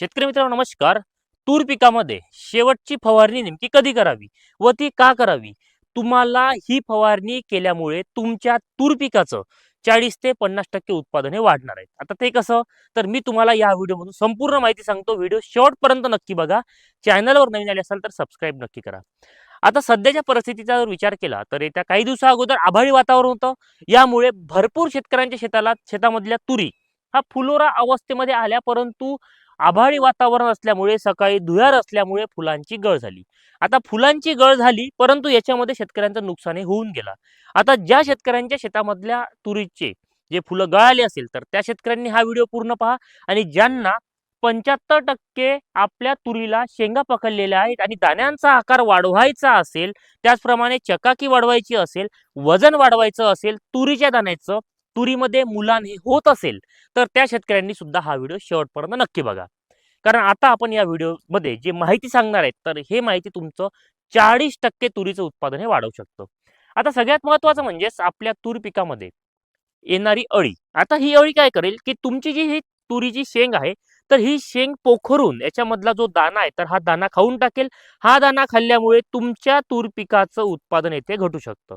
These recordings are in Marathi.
शेतकरी मित्रांनो नमस्कार. तूर पिकामध्ये शेवटची फवारणी नेमकी कधी करावी व ती का करावी? तुम्हाला ही फवारणी केल्यामुळे तुमच्या तूर पिकाचं चाळीस ते पन्नास टक्के उत्पादन हे वाढणार आहे. आता ते कसं? तर मी तुम्हाला या व्हिडिओमधून संपूर्ण माहिती सांगतो. व्हिडिओ शेवटपर्यंत नक्की बघा. चॅनलवर नवीन आले असाल तर सबस्क्राईब नक्की करा. आता सध्याच्या परिस्थितीचा जर विचार केला तर येत्या काही दिवसा अगोदर आभाळी वातावरण होतं. यामुळे भरपूर शेतकऱ्यांच्या शेताला शेतामधल्या तुरी हा फुलोरा अवस्थेमध्ये आल्या परंतु आभाळी वातावरण असल्यामुळे सकाळी धुयार असल्यामुळे फुलांची गळ झाली. आता फुलांची गळ झाली परंतु याच्यामध्ये शेतकऱ्यांचं नुकसानही होऊन गेला. आता ज्या शेतकऱ्यांच्या शेतामधल्या तुरीचे जे फुलं गळाले असेल तर त्या शेतकऱ्यांनी हा व्हिडिओ पूर्ण पहा आणि ज्यांना पंच्याहत्तर टक्के आपल्या तुरीला शेंगा पकडलेल्या आहेत आणि दाण्यांचा आकार वाढवायचा असेल त्याचप्रमाणे चकाकी वाढवायची असेल वजन वाढवायचं असेल तुरीच्या दाण्याचं तुरीमध्ये मुलान हे होत असेल तर त्या शेतकऱ्यांनी सुद्धा हा व्हिडिओ शेवटपर्यंत नक्की बघा. कारण आता आपण या व्हिडिओमध्ये जे माहिती सांगणार आहेत तर हे माहिती तुमचं चाळीस टक्के तुरीचं उत्पादन हे वाढवू शकतं. आता सगळ्यात महत्वाचं म्हणजेच आपल्या तूर पिकामध्ये येणारी अळी. आता ही अळी काय करेल की तुमची जी ही तुरीची शेंग आहे तर ही शेंग पोखरून याच्यामधला जो दाना आहे तर हा दाना खाऊन टाकेल. हा दाना खाल्ल्यामुळे तुमच्या तूर पिकाचं उत्पादन येथे घटू शकतं.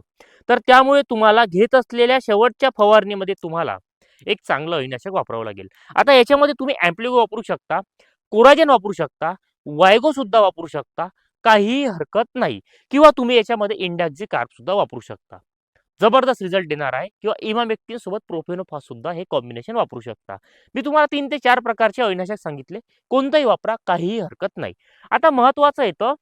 तर त्यामुळे तुम्हाला घेत असलेल्या शेवटच्या फवारणीमध्ये तुम्हाला एक चांगलं अविनाशक वापरावं लागेल. आता याच्यामध्ये तुम्ही अँप्लिगो वापरू शकता कोराजेन वापरू शकता वायगो सुद्धा वापरू शकता काहीही हरकत नाही. किंवा तुम्ही याच्यामध्ये इंडॅक्झी कार्प सुद्धा वापरू शकता. जबरदस्त रिझल्ट देणार आहे. किंवा इमामेक्टिन सोबत प्रोफेनोफॉस सुद्धा हे कॉम्बिनेशन वापरू शकता. मी तुम्हाला तीन ते चार प्रकारचे अविनाशक सांगितले. कोणताही वापरा काहीही हरकत नाही. आता महत्वाचं येतं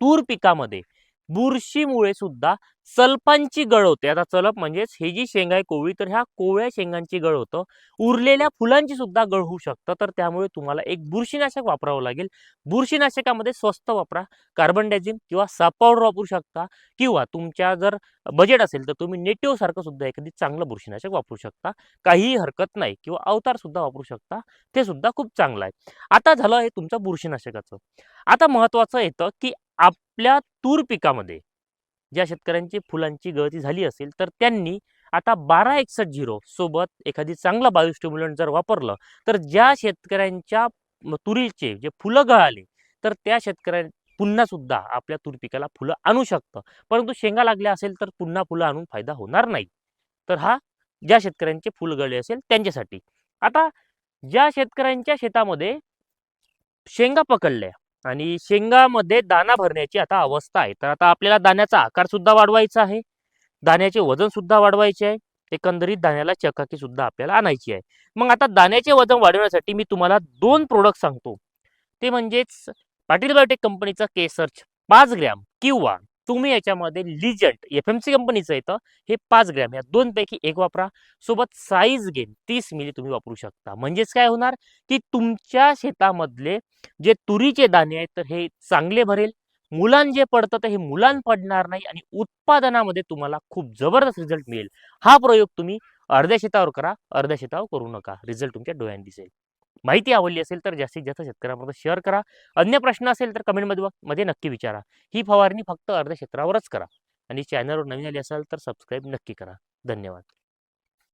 तूर पिकामध्ये बुरशीमुळे सुद्धा सल्पांची गळ होते. आता चलप म्हणजेच हे जी शेंगा आहे कोवळी तर ह्या कोवळ्या शेंगांची गळ होतं. उरलेल्या फुलांची सुद्धा गळ होऊ शकतं. तर त्यामुळे तुम्हाला एक बुरशीनाशक वापरावं लागेल. बुरशीनाशकामध्ये स्वस्त वापरा. कार्बन डायझिन किंवा साप पावडर वापरू शकता. किंवा तुमच्या जर बजेट असेल तर तुम्ही नेटिव्हसारखं सुद्धा एखादी चांगलं बुरशीनाशक वापरू शकता. काहीही हरकत नाही. किंवा अवतार सुद्धा वापरू शकता. ते सुद्धा खूप चांगलं आहे. आता झालं हे तुमचं बुरशीनाशकाचं. आता महत्वाचं येतं की आपल्या तूर पिकामध्ये ज्या शेतकऱ्यांची फुलांची गळती झाली असेल तर त्यांनी आता बारा एकसष्ट झिरो सोबत एखादी चांगला बायोस्टिम्युलंट जर वापरलं तर ज्या शेतकऱ्यांच्या तुरीचे जे फुलं गळाले तर त्या शेतकऱ्या पुन्हा सुद्धा आपल्या तूर पिकाला फुलं आणू शकतं. परंतु शेंगा लागल्या असेल तर पुन्हा फुलं आणून फायदा होणार नाही. तर हा ज्या शेतकऱ्यांचे फुल गळले असेल त्यांच्यासाठी. आता ज्या शेतकऱ्यांच्या शेतामध्ये शेंगा पकडल्या आणि शेंगामध्ये दाना भरण्याची आता अवस्था आहे. तर आता आपल्याला दाण्याचा आकार सुद्धा वाढवायचा आहे. दाण्याचे वजन सुद्धा वाढवायचे आहे. एकंदरीत दाण्याला चकाकी सुद्धा आपल्याला आणायची आहे. मग आता दाण्याचे वजन वाढवण्यासाठी मी तुम्हाला दोन प्रोडक्ट सांगतो. ते म्हणजेच पाटील बायोटेक कंपनीचा केसर्च पाच ग्रॅम किंवा तुम्ही याच्यामध्ये लिजंट एफ एम सी कंपनीचं येतं हे पाच ग्रॅम या दोन पैकी एक वापरा. सोबत साईज गेन तीस मिली तुम्ही वापरू शकता. म्हणजेच काय होणार? की तुमच्या शेतामधले जे तुरीचे दाणे आहेत तर हे चांगले भरेल. मुलां जे पडतं तर हे मुलां पडणार नाही आणि उत्पादनामध्ये तुम्हाला खूप जबरदस्त रिझल्ट मिळेल. हा प्रयोग तुम्ही अर्ध्या शेतावर करा अर्ध्या शेतावर करू नका. रिझल्ट तुमच्या डोळ्यांनी दिसेल. माहिती आवडली असेल तर जास्तीत जास्त शेतकऱ्यांपर्यंत शेअर करा. अन्य प्रश्न असेल तर कमेंटमध्ये मध्ये नक्की विचारा. ही फवारणी फक्त अर्ध क्षेत्रावरच करा. आणि चॅनलवर नवीन आली असाल तर सबस्क्राईब नक्की करा. धन्यवाद.